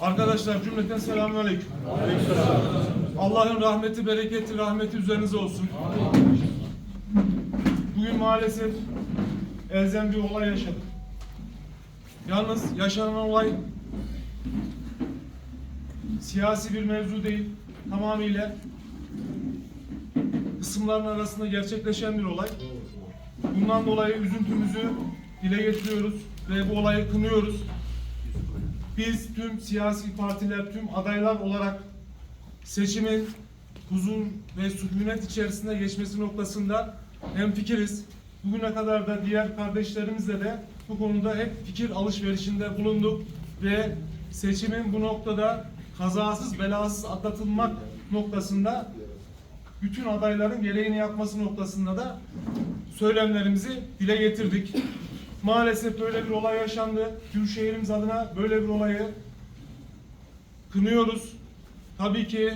Arkadaşlar cümleten selamünaleyküm. Allah'ın rahmeti, bereketi, rahmeti üzerinize olsun. Bugün maalesef elzem bir olay yaşadık. Yalnız yaşanan olay siyasi bir mevzu değil. Tamamıyla kısımların arasında gerçekleşen bir olay. Bundan dolayı üzüntümüzü dile getiriyoruz ve bu olayı kınıyoruz. Biz tüm siyasi partiler, tüm adaylar olarak seçimin huzur ve sükunet içerisinde geçmesi noktasında hemfikiriz. Bugüne kadar da diğer kardeşlerimizle de bu konuda hep fikir alışverişinde bulunduk ve seçimin bu noktada kazasız belasız atlatılmak noktasında bütün adayların gereğini yapması noktasında da söylemlerimizi dile getirdik. Maalesef böyle bir olay yaşandı. Gülşehir'imiz adına böyle bir olayı kınıyoruz. Tabii ki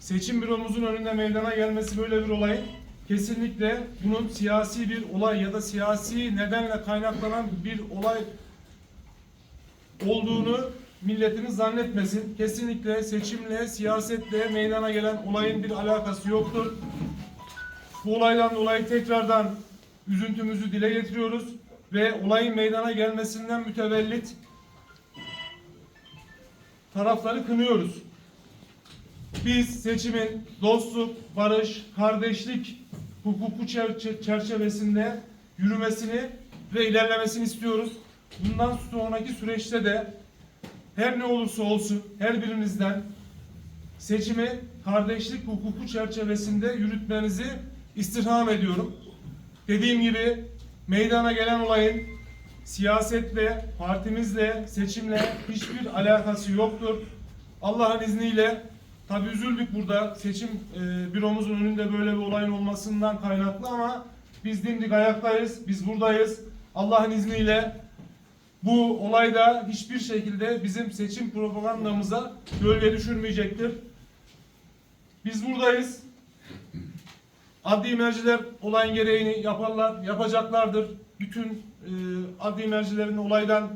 seçim büromuzun önünde meydana gelmesi böyle bir olay kesinlikle bunun siyasi bir olay ya da siyasi nedenle kaynaklanan bir olay olduğunu milletimiz zannetmesin. Kesinlikle seçimle, siyasetle meydana gelen olayın bir alakası yoktur. Bu olaydan dolayı tekrardan üzüntümüzü dile getiriyoruz ve olayın meydana gelmesinden mütevellit tarafları kınıyoruz. Biz seçimin dostluk, barış, kardeşlik hukuku çer- çerçevesinde yürümesini ve ilerlemesini istiyoruz. Bundan sonraki süreçte de her ne olursa olsun her birinizden seçimi kardeşlik hukuku çerçevesinde yürütmenizi istirham ediyorum. Dediğim gibi meydana gelen olayın siyasetle, partimizle, seçimle hiçbir alakası yoktur. Allah'ın izniyle tabi üzüldük burada seçim e, büromuzun önünde böyle bir olayın olmasından kaynaklı ama biz dimdik ayaktayız, biz buradayız. Allah'ın izniyle bu olayda hiçbir şekilde bizim seçim propagandamıza gölge düşürmeyecektir. Biz buradayız. Adli merciler olayın gereğini yaparlar, yapacaklardır. Bütün e, adli mercilerin olaydan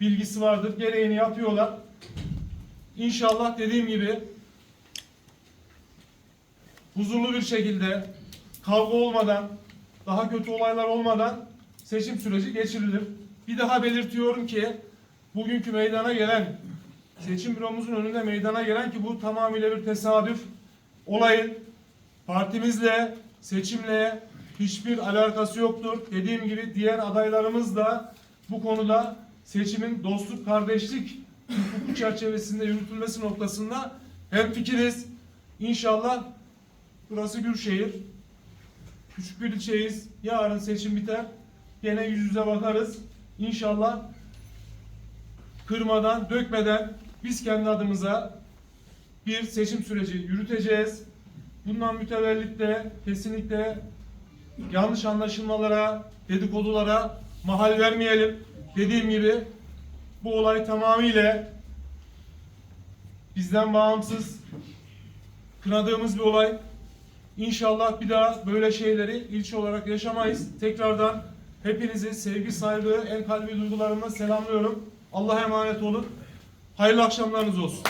bilgisi vardır. Gereğini yapıyorlar. İnşallah dediğim gibi huzurlu bir şekilde kavga olmadan, daha kötü olaylar olmadan seçim süreci geçirilir. Bir daha belirtiyorum ki bugünkü meydana gelen seçim büromuzun önünde meydana gelen ki bu tamamıyla bir tesadüf olayın partimizle seçimle hiçbir alakası yoktur. Dediğim gibi diğer adaylarımız da bu konuda seçimin dostluk, kardeşlik hukuku çerçevesinde yürütülmesi noktasında hemfikiriz. İnşallah burası Gülşehir. Küçük bir ilçeyiz. Yarın seçim biter. Gene yüz yüze bakarız. İnşallah kırmadan, dökmeden biz kendi adımıza bir seçim süreci yürüteceğiz. Bundan mütevellit de kesinlikle yanlış anlaşılmalara, dedikodulara mahal vermeyelim. Dediğim gibi bu olay tamamıyla bizden bağımsız kınadığımız bir olay. İnşallah bir daha böyle şeyleri ilçe olarak yaşamayız. Tekrardan hepinizi sevgi, saygı, en kalbi duygularımla selamlıyorum. Allah'a emanet olun. Hayırlı akşamlarınız olsun.